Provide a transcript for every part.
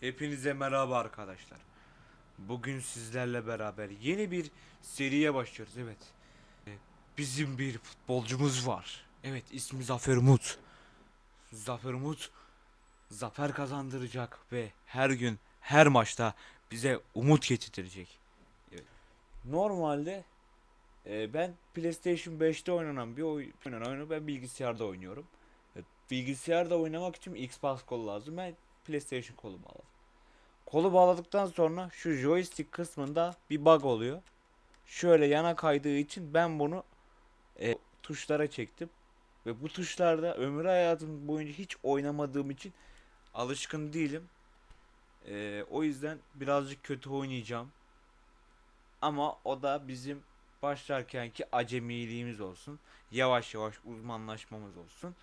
Hepinize merhaba arkadaşlar. Bugün sizlerle beraber yeni bir seriye başlıyoruz. Evet. Ee, Bizim bir futbolcumuz var. Evet ismi Zafer Umut. Zafer Umut zafer kazandıracak ve her gün her maçta bize umut getirecek. Evet. Normalde e, ben PlayStation 5'te oynanan bir oyun, oyunu ben bilgisayarda oynuyorum. E, Bilgisayarda oynamak için Xbox kolu lazım. Ben PlayStation kolu bağladım. Kolu bağladıktan sonra şu joystick kısmında bir bug oluyor. Şöyle yana kaydığı için ben bunu e, tuşlara çektim. Ve bu tuşlarda ömür hayatım boyunca hiç oynamadığım için alışkın değilim. E, o yüzden birazcık kötü oynayacağım. Ama o da bizim başlarkenki acemiliğimiz olsun. Yavaş yavaş uzmanlaşmamız olsun.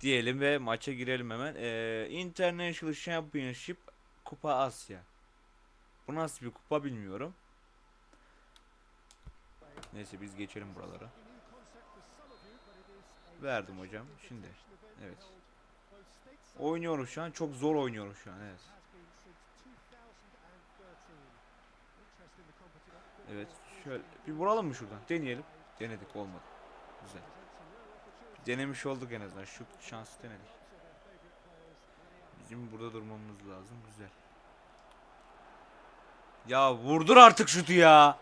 Diyelim ve maça girelim hemen. Ee, International Championship Kupa Asya. Bu nasıl bir kupa bilmiyorum. Neyse biz geçelim buralara. Verdim hocam. Şimdi. Evet. Oynuyorum şu an. Çok zor oynuyorum şu an. Evet. Evet. Şöyle bir vuralım mı şuradan? Deneyelim. Denedik olmadı. Güzel. Denemiş olduk en azından. Şu şansı denedik. Bizim burada durmamız lazım. Güzel. Ya vurdur artık şutu ya.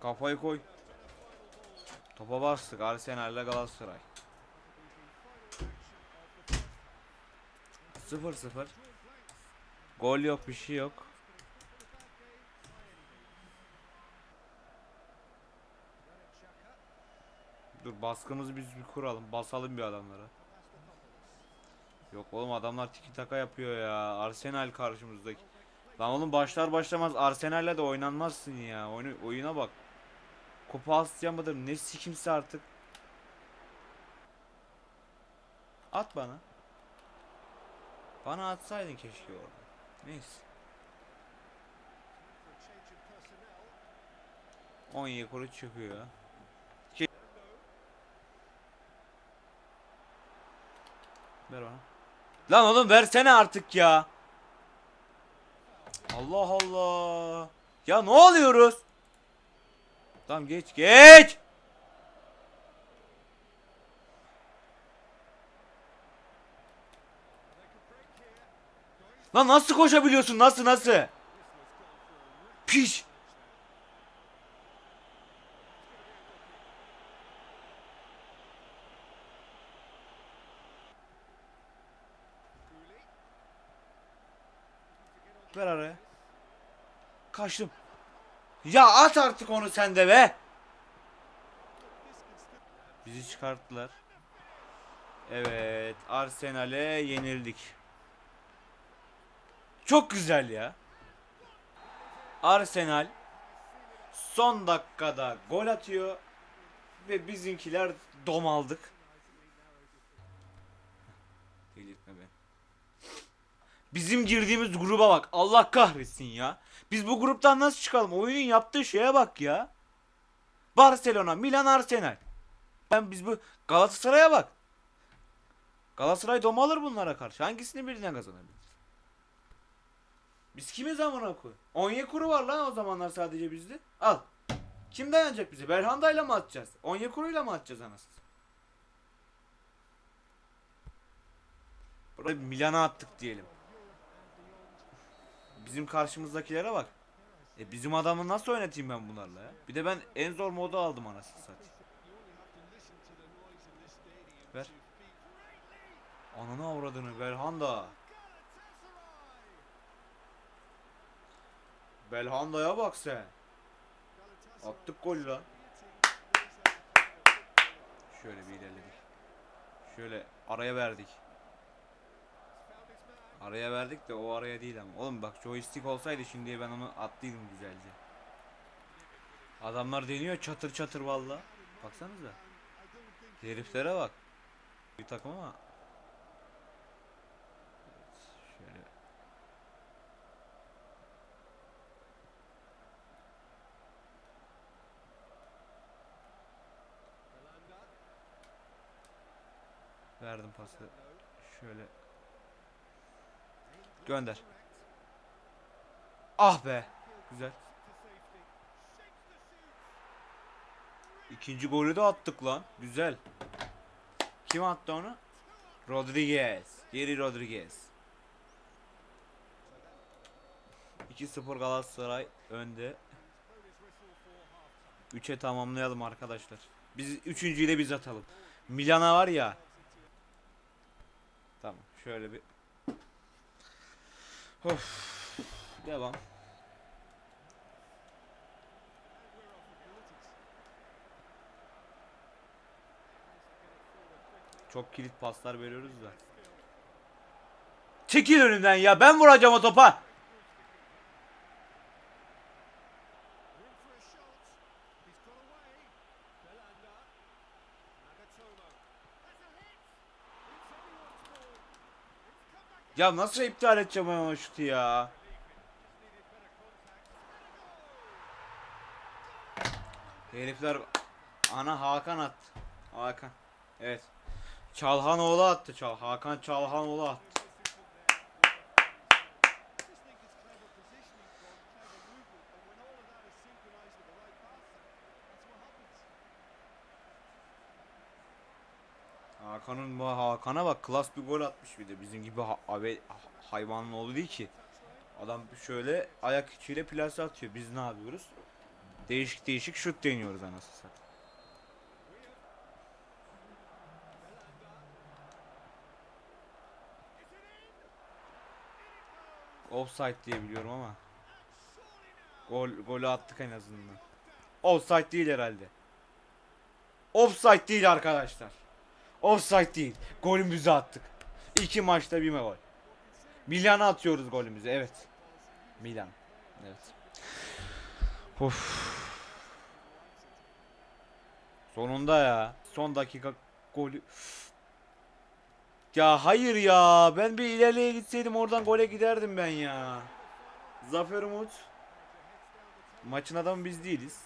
Kafayı koy. Topa bastık. Arsenal'le Galatasaray. 0-0. Gol yok, bir şey yok. Baskımızı biz bir kuralım. Basalım bir adamlara. Yok oğlum adamlar tiki taka yapıyor ya. Arsenal karşımızdaki. Lan oğlum başlar başlamaz Arsenal'le de oynanmazsın ya. Oyunu, oyuna bak. Kupa Asya mıdır? Ne sikimse artık. At bana. Bana atsaydın keşke orada. Neyse. 17 kuru çıkıyor. Ver bana. Lan oğlum versene artık ya. Allah Allah. Ya ne oluyoruz? Tamam geç geç. Lan nasıl koşabiliyorsun? Nasıl nasıl? Piş. Ver araya. Kaçtım. Ya at artık onu sen de be. Bizi çıkarttılar. Evet, Arsenal'e yenildik. Çok güzel ya. Arsenal son dakikada gol atıyor ve bizimkiler dom aldık. Delirtme be. Bizim girdiğimiz gruba bak. Allah kahretsin ya. Biz bu gruptan nasıl çıkalım? Oyunun yaptığı şeye bak ya. Barcelona, Milan, Arsenal. Ben biz bu Galatasaray'a bak. Galatasaray dom alır bunlara karşı. Hangisini birine kazanabilir? Biz kimiz amına koy? Onyekuru var lan o zamanlar sadece bizde. Al. Kim dayanacak bize? Belhanda'yla mı atacağız? Onyekuru'yla mı atacağız anasını? Burayı Milan'a attık diyelim. Bizim karşımızdakilere bak. E bizim adamı nasıl oynatayım ben bunlarla ya? Bir de ben en zor modu aldım anasını satayım. Ver. Ananı avradını Belhanda. Belhanda'ya bak sen. Attık gol lan. Şöyle bir ilerledik. Şöyle araya verdik. Araya verdik de o araya değil ama. Oğlum bak joystick olsaydı şimdiye ben onu attıydım güzelce. Adamlar deniyor çatır çatır valla. Baksanıza. Heriflere bak. Bir takım ama. Evet, şöyle. Verdim pası. Şöyle Gönder. Ah be. Güzel. İkinci golü de attık lan. Güzel. Kim attı onu? Rodriguez. Geri Rodriguez. 2-0 Galatasaray önde. 3'e tamamlayalım arkadaşlar. Biz üçüncüyü de biz atalım. Milana var ya. Tamam şöyle bir. Of. Devam. Çok kilit paslar veriyoruz da. Çekil önümden ya ben vuracağım o topa. Ya nasıl iptal edeceğim ben o şutu ya? Herifler ana Hakan attı. Hakan. Evet. Çalhanoğlu attı. Çal Hakan Çalhanoğlu attı. Hakan'ın bu Hakan'a bak klas bir gol atmış bir de bizim gibi ha ave- hayvanın oğlu değil ki. Adam şöyle ayak içiyle plase atıyor. Biz ne yapıyoruz? Değişik değişik şut deniyoruz anasını satayım. Offside diye biliyorum ama. Gol golü attık en azından. Offside değil herhalde. Offside değil arkadaşlar. Offside değil. Golümüzü attık. İki maçta bir gol. Milan'a atıyoruz golümüzü. Evet. Milan. Evet. Of. Sonunda ya. Son dakika golü. Ya hayır ya. Ben bir ilerleye gitseydim oradan gole giderdim ben ya. Zafer Umut. Maçın adamı biz değiliz.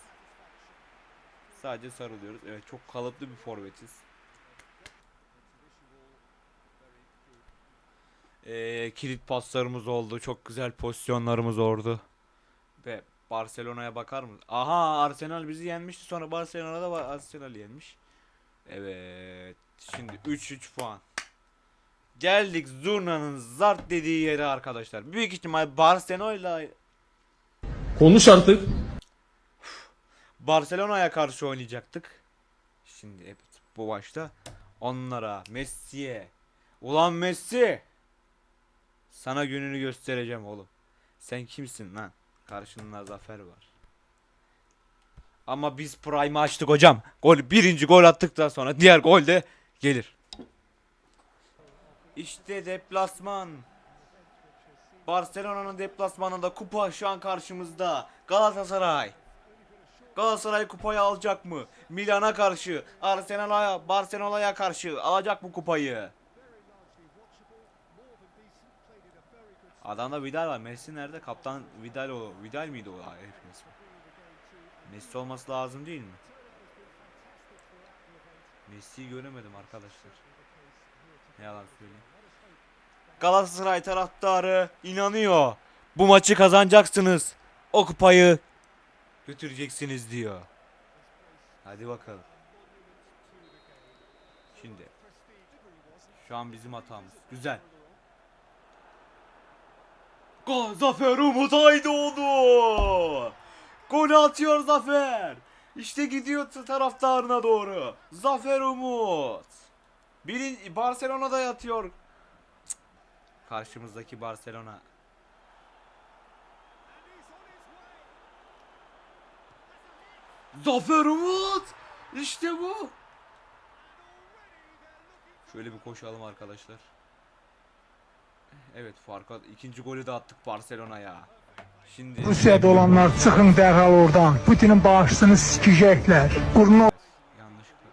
Sadece sarılıyoruz. Evet çok kalıplı bir forvetiz. Ee, kilit paslarımız oldu. Çok güzel pozisyonlarımız oldu. Ve Barcelona'ya bakar mısın? Aha Arsenal bizi yenmişti. Sonra Barcelona'da Ba- Arsenal yenmiş. Evet. Şimdi 3-3 puan. Geldik Zurna'nın zart dediği yere arkadaşlar. Büyük ihtimal Barcelona'yla Konuş artık. Barcelona'ya karşı oynayacaktık. Şimdi evet bu maçta onlara Messi'ye Ulan Messi Sana gününü göstereceğim oğlum. Sen kimsin lan? Karşında zafer var. Ama biz Prime'ı açtık hocam. Gol birinci gol attıktan sonra diğer gol de gelir. İşte deplasman. Barcelona'nın deplasmanında kupa şu an karşımızda. Galatasaray. Galatasaray kupayı alacak mı? Milan'a karşı, Arsenal'a, Barcelona'ya karşı alacak bu kupayı. Adamda Vidal var. Messi nerede? Kaptan Vidal o. Vidal miydi o ismi? Messi olması lazım değil mi? Messi'yi göremedim arkadaşlar. Ne yalan söyleyeyim. Galatasaray taraftarı inanıyor. Bu maçı kazanacaksınız. O kupayı götüreceksiniz diyor. Hadi bakalım. Şimdi. Şu an bizim hatamız. Güzel. Gol Zafer Umut Aydoğdu. Golü atıyor Zafer. İşte gidiyor taraftarına doğru. Zafer Umut. Birin Barcelona'da yatıyor. Karşımızdaki Barcelona. Zafer Umut. İşte bu. Şöyle bir koşalım arkadaşlar. Evet fark at- ikinci golü de attık Barcelona'ya. Şimdi Rusiyada olanlar çıxın dərhal oradan. Putinin bağışçısını sikəcəklər. Qurun yanlışlıkla.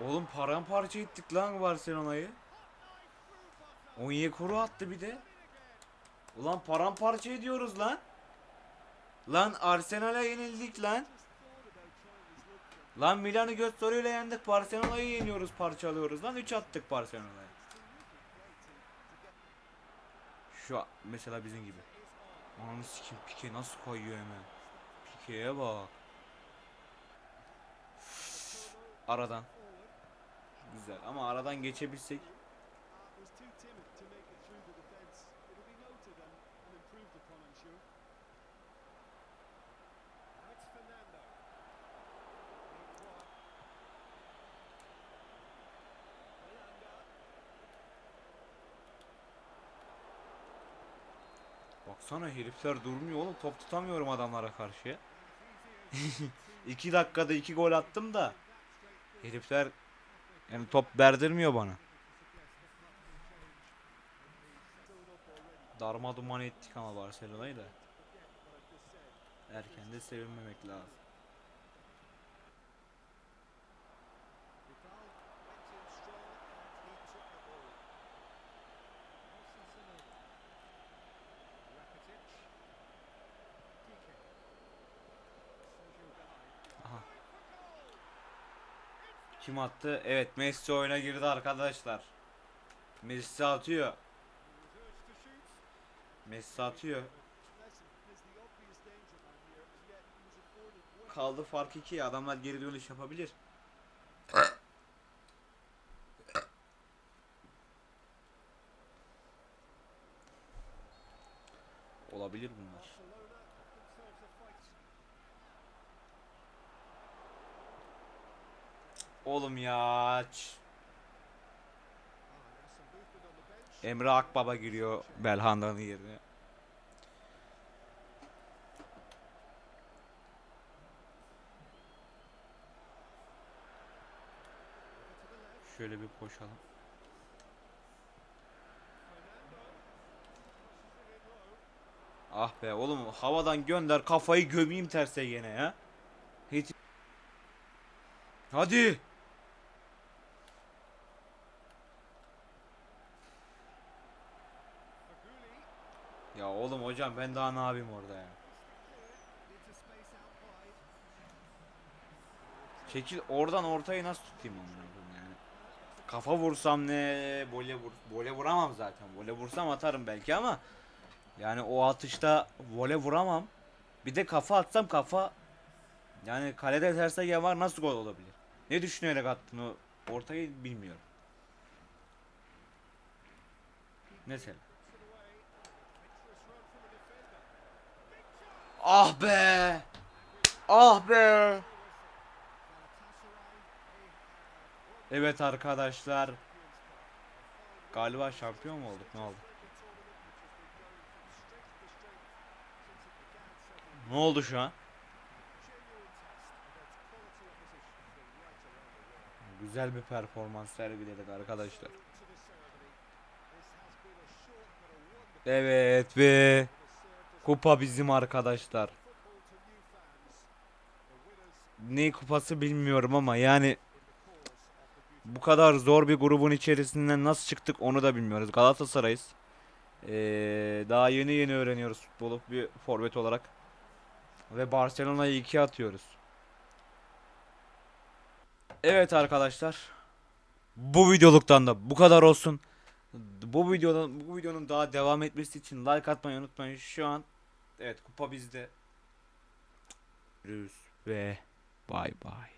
Oğlum paramparça ettik lan Barcelona'yı. Onyekuru attı bir de. Ulan paramparça ediyoruz lan. Lan Arsenal'e yenildik lan. Lan Milan'ı göz soruyla yendik. Barcelona'yı yeniyoruz, parçalıyoruz. Lan 3 attık Barcelona'ya. Şu mesela bizim gibi. Ananı sikim Pike nasıl koyuyor hemen. Pike'ye bak. Aradan. Güzel ama aradan geçebilsek. Baksana herifler durmuyor oğlum. Top tutamıyorum adamlara karşı ya. 2 dakikada 2 gol attım da. Herifler yani top verdirmiyor bana. Darma duman ettik ama Barcelona'yı da. Erken de sevinmemek lazım. Kim attı? Evet Messi oyuna girdi arkadaşlar. Messi atıyor. Messi atıyor. Kaldı fark 2 adamlar geri dönüş yapabilir. Olabilir bunlar. The bench. Emre Akbaba giriyor Belhanda'nın yerine. Şöyle bir koşalım. Ah be oğlum havadan gönder kafayı gömeyim terse gene ya. Hiç... Hadi. Faguli. Ya oğlum hocam ben daha ne yapayım orada ya. Çekil oradan ortayı nasıl tutayım koyayım yani. Kafa vursam ne, vole vur, vole vuramam zaten. Vole vursam atarım belki ama yani o atışta vole vuramam. Bir de kafa atsam kafa yani kalede terse var nasıl gol olabilir? Ne düşünerek attın o ortayı bilmiyorum. Mesela. Ah be! Ah be! Evet arkadaşlar. Galiba şampiyon mu olduk? Ne oldu? Ne oldu şu an? Güzel bir performans sergiledik arkadaşlar. Evet ve kupa bizim arkadaşlar. Ne kupası bilmiyorum ama yani bu kadar zor bir grubun içerisinden nasıl çıktık onu da bilmiyoruz. Galatasaray'ız. Ee, daha yeni yeni öğreniyoruz futbolu bir forvet olarak. Ve Barcelona'yı 2 atıyoruz. Evet arkadaşlar. Bu videoluktan da bu kadar olsun. Bu videonun bu videonun daha devam etmesi için like atmayı unutmayın. Şu an evet kupa bizde. Görüşürüz ve bay bay.